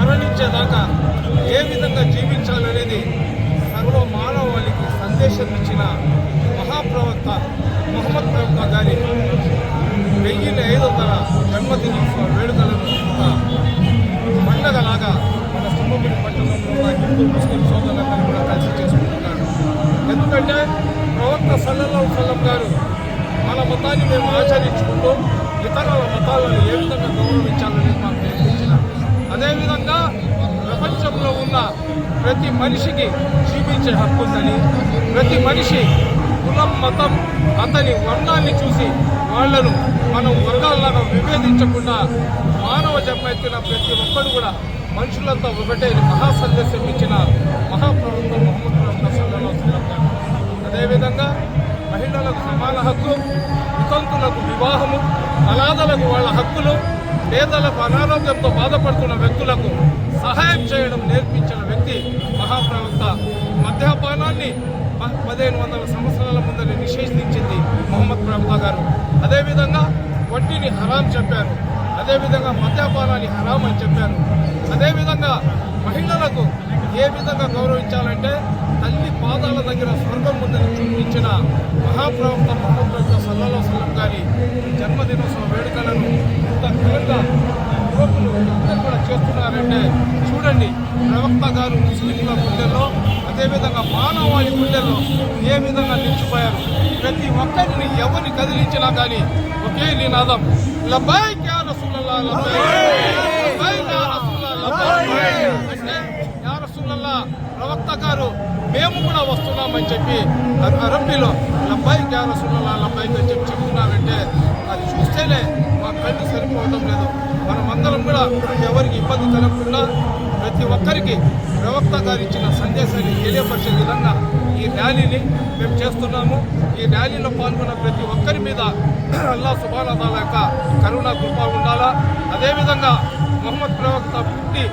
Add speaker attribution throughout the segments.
Speaker 1: మరణించేదాకా ఏ విధంగా జీవించాలనేది సర్వ మానవాళికి సందేశం ఇచ్చిన మహాప్రవక్త మొహమ్మద్ ప్రవక్త గారి వెయ్యి ఐదు వందల జన్మదినోత్సవ వేడుకలను పండగలాగా మన సింహపురి పట్టణంలో ఉన్న హిందూ ముస్లిం సోదరులందరూ కూడా కలిసి చేసుకుంటున్నారు. ఎందుకంటే ప్రవక్త సల్లల్లా సల్లం గారు మన మతాన్ని మేము ఆచరించుకుంటూ ప్రతి మనిషికి జీవించే హక్కు ఉందని ప్రతి మనిషి కులం మతం అతని వర్ణాన్ని చూసి వాళ్ళను మనం వర్గాల్లాగా విభేదించకుండా మానవ జన్మెత్తిన ప్రతి ఒక్కరు కూడా మనుషులంతా ఒకటే మహా సందేశం ఇచ్చిన మహాప్రభుత్వ మొహమ్మద్ అదేవిధంగా మహిళలకు సమాన హక్కు వితంతులకు వివాహము అనాథలకు వాళ్ళ హక్కులు పేదలకు అనారోగ్యంతో బాధపడుతున్న వ్యక్తులకు హరాం చెప్పారు. అదేవిధంగా మద్యపానాన్ని హరాం అని చెప్పారు. అదేవిధంగా మహిళలకు ఏ విధంగా గౌరవించాలంటే తల్లి పాదాల దగ్గర స్వర్గం ఉందని చూపించిన మహాప్రవక్త మొహమ్మద్ ప్రవక్త సల్లాహు సల్లం గారి జన్మదినోత్సవ వేడుకలను చేస్తున్నారంటే చూడండి. ప్రవక్త గారు ముస్లింల గుండెల్లో అదేవిధంగా మానవాళి గుండెల్లో ఏ విధంగా నిలిచిపోయారు? ప్రతి ఒక్కరిని ఎవరిని కదిలించినా కానీ ఒకే నినాదం. లబ్బాయి క్యా రసూలల్లా అంటే యా రసూలల్లా ప్రవక్త గారు మేము కూడా వస్తున్నామని చెప్పి అరబ్బీలో లబ్బాయి క్యా రసూలల్లా లబ్బాయి అని చెప్పి చెప్తున్నారంటే అది చూస్తేనే కళ్ళు సరిపోవడం లేదు. మనమందరం కూడా ఎవరికి ఇబ్బంది కలగకుండా ప్రతి ఒక్కరికి ప్రవక్త గారు ఇచ్చిన సందేశాన్ని తెలియపరిచే విధంగా ఈ ర్యాలీని మేము చేస్తున్నాము. ఈ ర్యాలీలో పాల్గొన్న ప్రతి ఒక్కరి మీద అల్లా సుబానతాల యొక్క కరుణా కృప ఉండాలా? అదేవిధంగా మొహమ్మద్ ప్రవక్త పుట్టి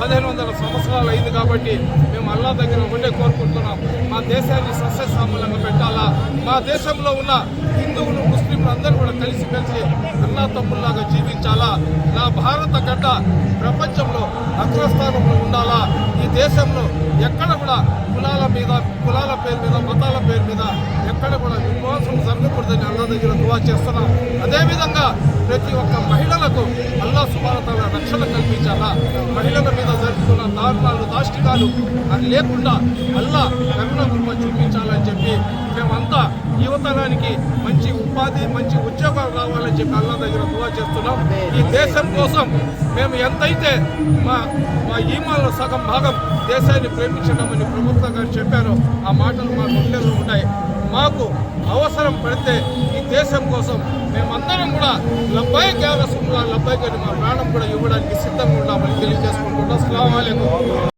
Speaker 1: పదిహేను వందల సంవత్సరాలు అయింది కాబట్టి మేము అల్లా దగ్గర ఉండే కోరుకుంటున్నాం. మా దేశాన్ని సస్యశ్యామలంగా పెట్టాలా? మా దేశంలో ఉన్న హిందువులు అందరూ కూడా కలిసి కలిసి అల్లా తమ్ముల్లాగా జీవించాలా? నా భారత గడ్డ ప్రపంచంలో అగ్రస్థానంలో ఉండాలా? ఈ దేశంలో ఎక్కడ కూడా కులాల మీద కులాల పేరు మీద మతాల పేరు మీద ఎక్కడ కూడా విశ్వాసం జరగకూడదని అల్లా దగ్గర దువా చేస్తున్నా. అదేవిధంగా ప్రతి ఒక్క మహిళలకు అల్లా సుభారత రక్షణ కల్పించాలా? మహిళల మీద జరుగుతున్న దారుణాలు దాష్టికాలు అది లేకుండా అల్లా కరుణ కృప చూపించాలని చెప్పి మేమంతా యువతనానికి మంచి ఉపాధి మంచి ఉద్యోగాలు రావాలని చెప్పి అల్లా దగ్గర దువా చేస్తున్నాం. ఈ దేశం కోసం మేము ఎంతైతే మా మా ఈమాలో సగం భాగం దేశాన్ని ప్రేమించడమని ప్రభుత్వం గారు చెప్పారో ఆ మాటలు మా గుండెల్లో ఉంటాయి మాకు అవసరం పడితే ఈ దేశం కోసం మేమందరం కూడా లబ్బాయి కేవలం లబ్బాయి కానీ మా ప్రాణం కూడా ఇవ్వడానికి సిద్ధంగా ఉన్నామని తెలియజేసుకుంటున్నాం. అస్సలం